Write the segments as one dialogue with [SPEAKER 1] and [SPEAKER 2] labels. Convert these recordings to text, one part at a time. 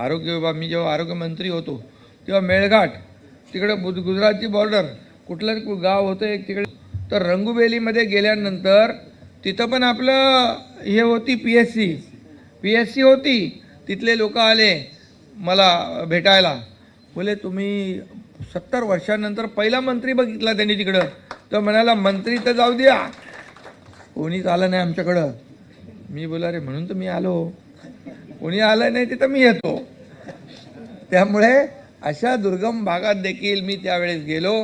[SPEAKER 1] आरोग्य विभाग मी जेव्हा आरोग्यमंत्री होतो तेव्हा मेळघाट तिकडे बुध गुजरातची बॉर्डर कुठलं गाव होतं एक तिकडे. तर रंगुबेलीमध्ये गेल्यानंतर तिथं पण आपलं हे होती P S C P S C होती. तिथले लोक आले मला भेटायला. बोले तुम्ही सत्तर वर्षानंतर पहिला मंत्री बघितला त्यांनी तिकडं. तर म्हणाला मंत्री तर जाऊ द्या. कोणीच आलं नाही आमच्याकडं. मी बोला रे म्हणून तर मी आलो. कोणी आलं नाही तिथं मी येतो. त्यामुळे अशा दुर्गम भागात देखील मी त्यावेळेस गेलो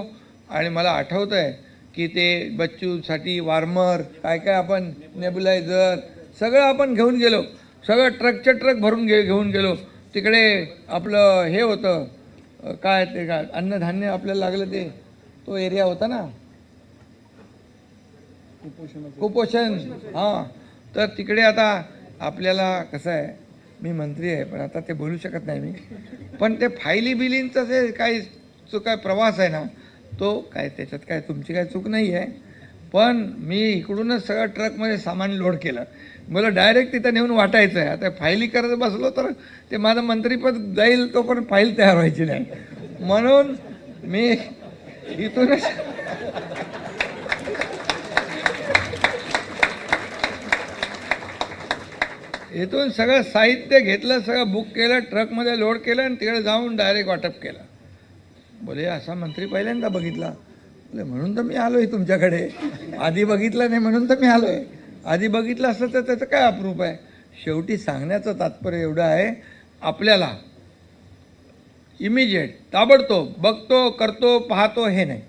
[SPEAKER 1] आणि मला आठवतं आहे की ते बच्चूसाठी वार्मर काय काय आपण नेबुलायझर सगळं आपण घेऊन गेलो. सगळं ट्रकच्या ट्रक भरून घे घेऊन गेलो. तिकडे आपलं हे होतं काय ते काय अन्नधान्य आपल्याला लागलं ते तो एरिया होता ना? कुपोषण हां. तर तिकडे आता आपल्याला कसं आहे मी मंत्री आहे पण आता ते बोलू शकत नाही मी. पण ते फायली बिलींचं जे काही जो काय प्रवास आहे ना तो काय त्याच्यात काय तुमची काय चूक नाही आहे. पण मी इकडूनच सगळं ट्रकमध्ये सामान लोड केलं. मला डायरेक्ट तिथं नेऊन वाटायचं आहे. आता फायली करत बसलो तर ते माझं मंत्रीपद जाईल तो पण फाईल तयार व्हायची नाही. म्हणून मी इथूनच इथून सगळं साहित्य घेतलं सगळं बुक केलं ट्रकमध्ये लोड केलं आणि तिकडे जाऊन डायरेक्ट वाटप केलं. बोले असा मंत्री पहिल्यांदा बघितला. बोले म्हणून तर मी आलो आहे तुमच्याकडे. आधी बघितलं नाही म्हणून तर मी आलो आहे आधी बघितलं असतं तर त्याचं काय अप्रूप आहे? शेवटी सांगण्याचं तात्पर्य एवढं आहे आपल्याला इमिजिएट ताबडतोब बघतो करतो पाहतो हे नाही.